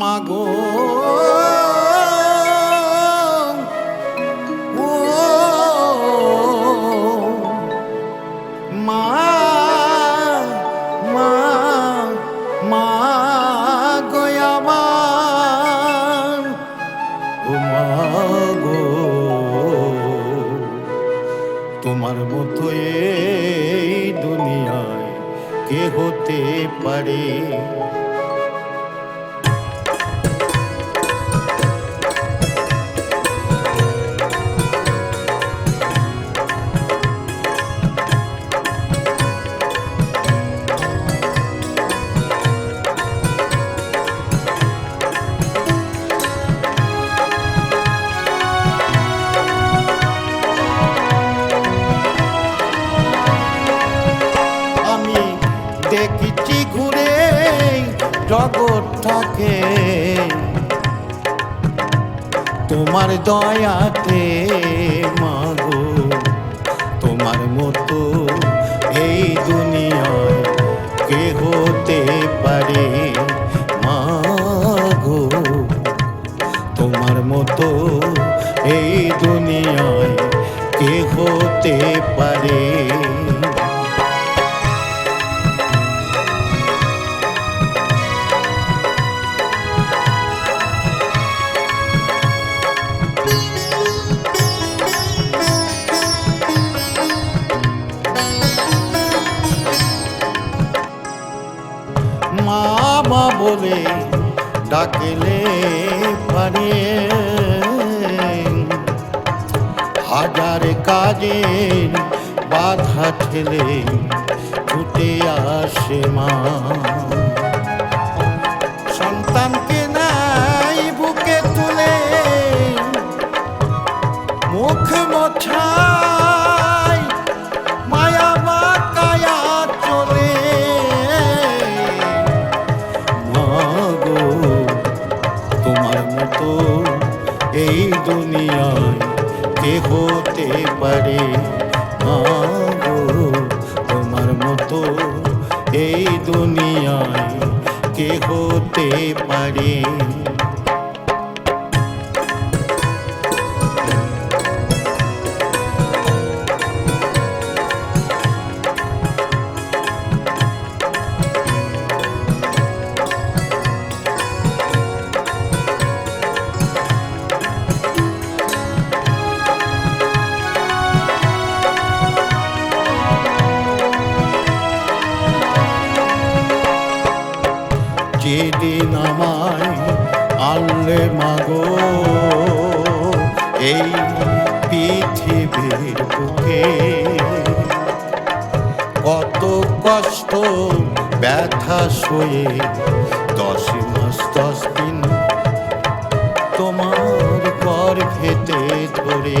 মাগো তোমার মতো এই দুনিয়ায় কে হতে পারে? জগৎটাকে, তোমার দয়াতে মাগো। তোমার মতো এই দুনিয়ায় কে হতে পারে মাগো? তোমার মতো এই দুনিয়ায় কে হতে পারে বলে ডাকলে পারে। হাজার কাজে বাধা ঠেলে ছুটে আসে মা। দুনিয়ায় কে হতে পারে? তোমার মতো এই দুনিয়ায় কে হতে পারে? যেদিন আমায় আনলে মাগো। এই পৃথিবীর বুকে কত কষ্ট, ব্যথা সয়ে দশ মাস, দশ দিন তোমার গর্ভেতে ধরে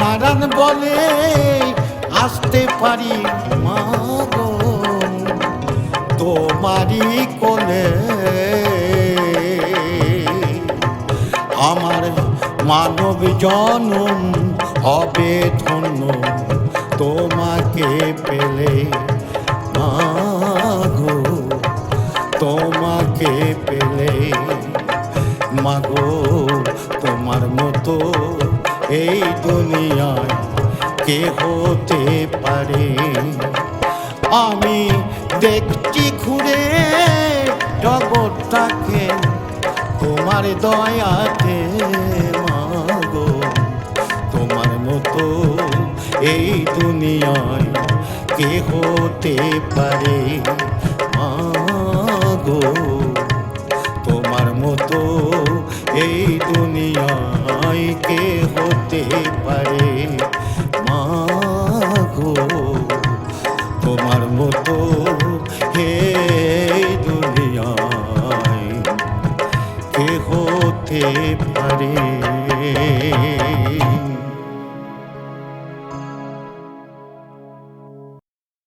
নারায়ণ বলে, আসতে পারি মাগো তোমারই কোলে আমার মানব জনম হবে ধন্য। তোমাকে পেলে মাগো তোমাকে পেলে মাগো তোমার মতো এই দুনিয়ায় কে হতে পারে। আমি দেখছি ঘুরে জগৎটাকে, তোমার দয়াতে মাগো। তোমার মতো এই দুনিয়ায় কে হতে পারে মাগো? তোমার মতো এই দুনিয়ায় কে হতে পারে হতে পারে।